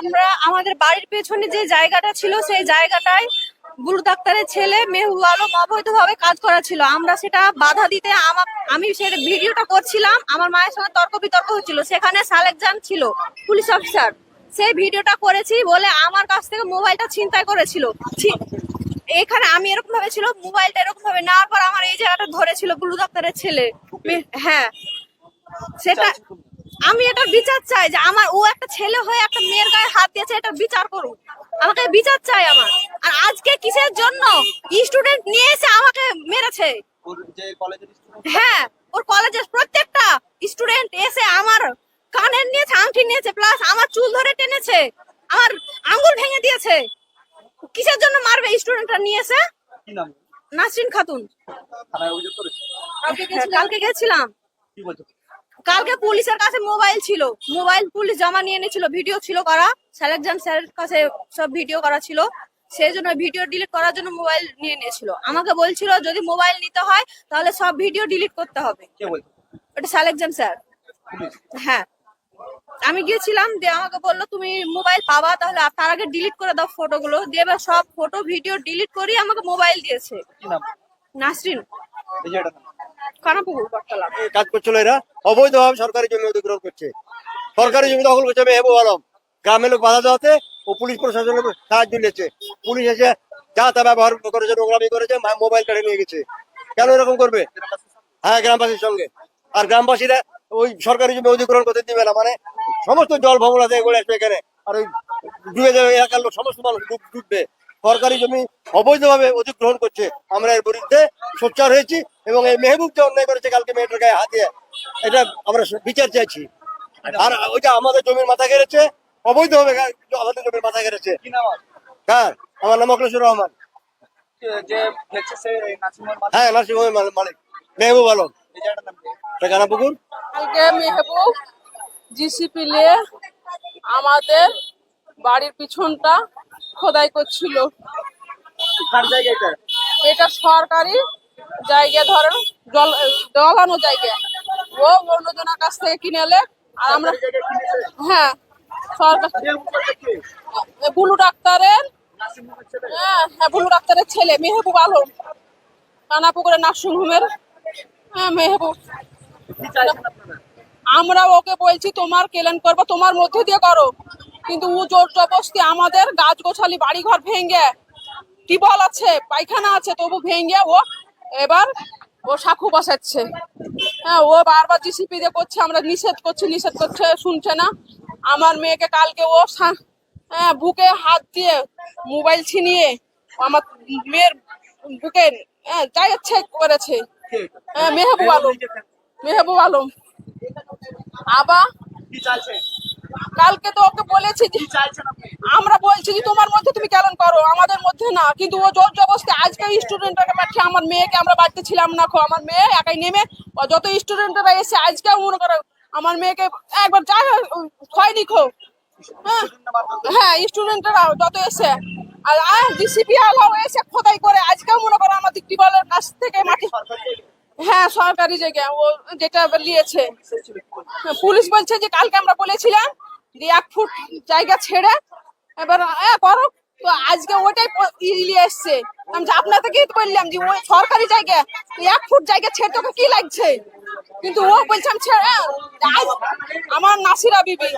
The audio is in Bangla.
আমরা আমাদের বাড়ির পেছনে যে জায়গাটা ছিল, সেই জায়গাটায় বুলু ডাক্তারের ছেলে মেহুল আলম অবৈধভাবে কাজ করা ছিল আমরা সেটা বাধা দিতে আমি সেটা ভিডিওটা করছিলাম, আমার মায়ের সঙ্গে তর্ক বিতর্ক হচ্ছিল। সেখানে সালেকজান ছিল, পুলিশ অফিসার। সেই ভিডিওটা করেছি বলে আমার কাছ থেকে মোবাইলটা ছিনতাই করেছিল। এখানে আমি এরকম ভাবে ছিল, মোবাইলটা এরকম ভাবে নেওয়ার পর আমার এই জায়গাটা ধরেছিল বুলু ডাক্তারের ছেলে। হ্যাঁ। সেটা আমি এটা বিচার চাই যে আমার ও একটা ছেলে হয়ে একটা মেয়ের গায়ে হাত দিয়েছে এটা বিচার করুন আমাকে বিচার চাই আমার। আর আজকে কিসের জন্য? স্টুডেন্ট নিয়ে এসে আমাকে মেরেছে। হ্যাঁ ওর কলেজের প্রত্যেকটা স্টুডেন্ট এসে আমার কানের নিয়েছে আংটি নিয়েছে প্লাস আমার চুল ধরে টেনেছে আমার আঙ্গুল ভেঙে দিয়েছে। কিসের জন্য মারবে স্টুডেন্টরা নিয়ে এসে? নাসরিন খাতুন। কালকে গেছিলাম। কালকে পুলিশের কাছে মোবাইল ছিল। মোবাইল পুলিশ জমা নিয়ে নিয়েছিল ভিডিও ছিল করা। সালেকজান স্যারের কাছে সব ভিডিও করা ছিল। সেই জন্য ভিডিও ডিলিট করার জন্য মোবাইল নিয়ে নিয়েছিল আমাকে বলছিল যদি মোবাইল নিতে হয় তাহলে সব ভিডিও ডিলিট করতে হবে। ওটা সালেকজান স্যার। হ্যাঁ। আমি গিয়েছিলাম দিয়ে আমাকে বলল তুমি মোবাইল পাবা তাহলে তার আগে ডিলিট করে দাও ফটোগুলো দিয়ে এবার সব ফটো ভিডিও ডিলিট করে আমাকে মোবাইল দিয়েছে। নাসরিন। কাজ করছিল এরা। অবৈধভাবে সরকারি জমি অধিগ্রহণ করছে। সরকারি জমি দখল করছে আলম। গ্রামের লোক বাধা দেওয়াতে ও পুলিশ প্রশাসনের সাহায্য নিয়েছে। পুলিশ এসে যা তা ব্যবহার করেছে করেছে মোবাইল নিয়ে গেছে। কেন এরকম করবে? হ্যাঁ গ্রামবাসীর সঙ্গে। আর গ্রামবাসীরা ওই সরকারি জমি অধিগ্রহণ করতে দিবে না। মানে সমস্ত জল ভবনা থেকে গড়ে আসবে এখানে। আর ওই ডুবে যাবে, এলাকার লোক, সমস্ত মানুষ ডুব ডুববে। সরকারি জমি অবৈধভাবে অধিগ্রহণ করছে। আমরা এর বিরুদ্ধে সোচ্চার হয়েছি। এবং এই মেহবুব যে অন্যায় করেছে কালকে মেয়েটার গায়ে হাত দিয়ে। এটা আমরা বিচার চাইছি। আর ওইটা আমাদের জমির মাথা ঘেরেছে। অবৈধ হবে আমাদের জমির মাথা ঘেরেছে। কি হ্যাঁ আমার নাম অখিলেশ্বর রহমান। যে- যে ফেলছে সে এই নাসিমের মালিক? হ্যাঁ নার্সিংহোমের মালিক- মালিক। মেহবুব আলম? ঠিকানা পুকুর? কালকে মেহবুব জিসিপি নিয়ে আমাদের বাড়ির পিছনটা খোদাই করছিল। কার জায়গা এটা? এটা সরকারি জায়গা ধরেন জল জলানো জায়গা। ও অন্যজনের কাছ থেকে কিনে এলে আর আমরা হ্যাঁ সরকার? বুলু ডাক্তারের হ্যাঁ হ্যাঁ বুলু ডাক্তারের ছেলে মেহবুব আলম। কানাপুকুরের নার্সিং হোমের হ্যাঁ মেহবুব। আপনারা? আমরা ওকে বলছি তোমার কেলেন করব তোমার মধ্যে দিয়ে করো। কিন্তু ও জোর জবস্তি আমাদের গাছ গোছালি বাড়ি ঘর ভেঙে টিবল আছে পায়খানা আছে তবু ভেঙে ও এবার ও সাঁকু বসাচ্ছে। হ্যাঁ ও বারবার জিসিপি দিয়ে করছে, আমরা নিষেধ করছি, নিষেধ করছে, শুনছে না। আমার মেয়েকে কালকে ও হ্যাঁ বুকে হাত দিয়ে মোবাইল ছিনিয়ে আমার মেয়ের বুকে হ্যাঁ যাই ইচ্ছে করেছে? হ্যাঁ মেহবুব আলম মেহবুব আলম। আবার কালকে তো ওকে বলেছি যে আমরা বলছি যে তোমার মধ্যে তুমি কেমন করো? আমাদের মধ্যে না। কিন্তু ও জোর জবরদস্তি আজকে স্টুডেন্টকে পাঠিয়ে আমার মেয়েকে আমরা বাড়িতে ছিলাম না খো। আমার মেয়ে একাই নেমে যত স্টুডেন্টরা এসে আজকে মনে করো আমার মেয়েকে একবার যা হয়নি খো। হ্যাঁ হ্যাঁ স্টুডেন্টরা যত এসে আর জিসিপি আলাও এসে খোদাই করে আজকেও মনে করো আমাদের টিবলের কাছ থেকে মাটি হ্যাঁ সরকারি জায়গায় ও যেটা নিয়েছে হ্যাঁ, পুলিশ বলছে যে কালকে আমরা বলেছিলাম যে এক ফুট জায়গা ছেড়ে, এবার করো। তো আজকে ওটাই ইলিয়ে এসছে। আমি যে তো বললাম যে ওই সরকারি জায়গা এক ফুট জায়গা ছেড়ে তোকে কি লাগছে? কিন্তু ও বলছে আমি ছেড়ে আমার নাসিরা বিবি।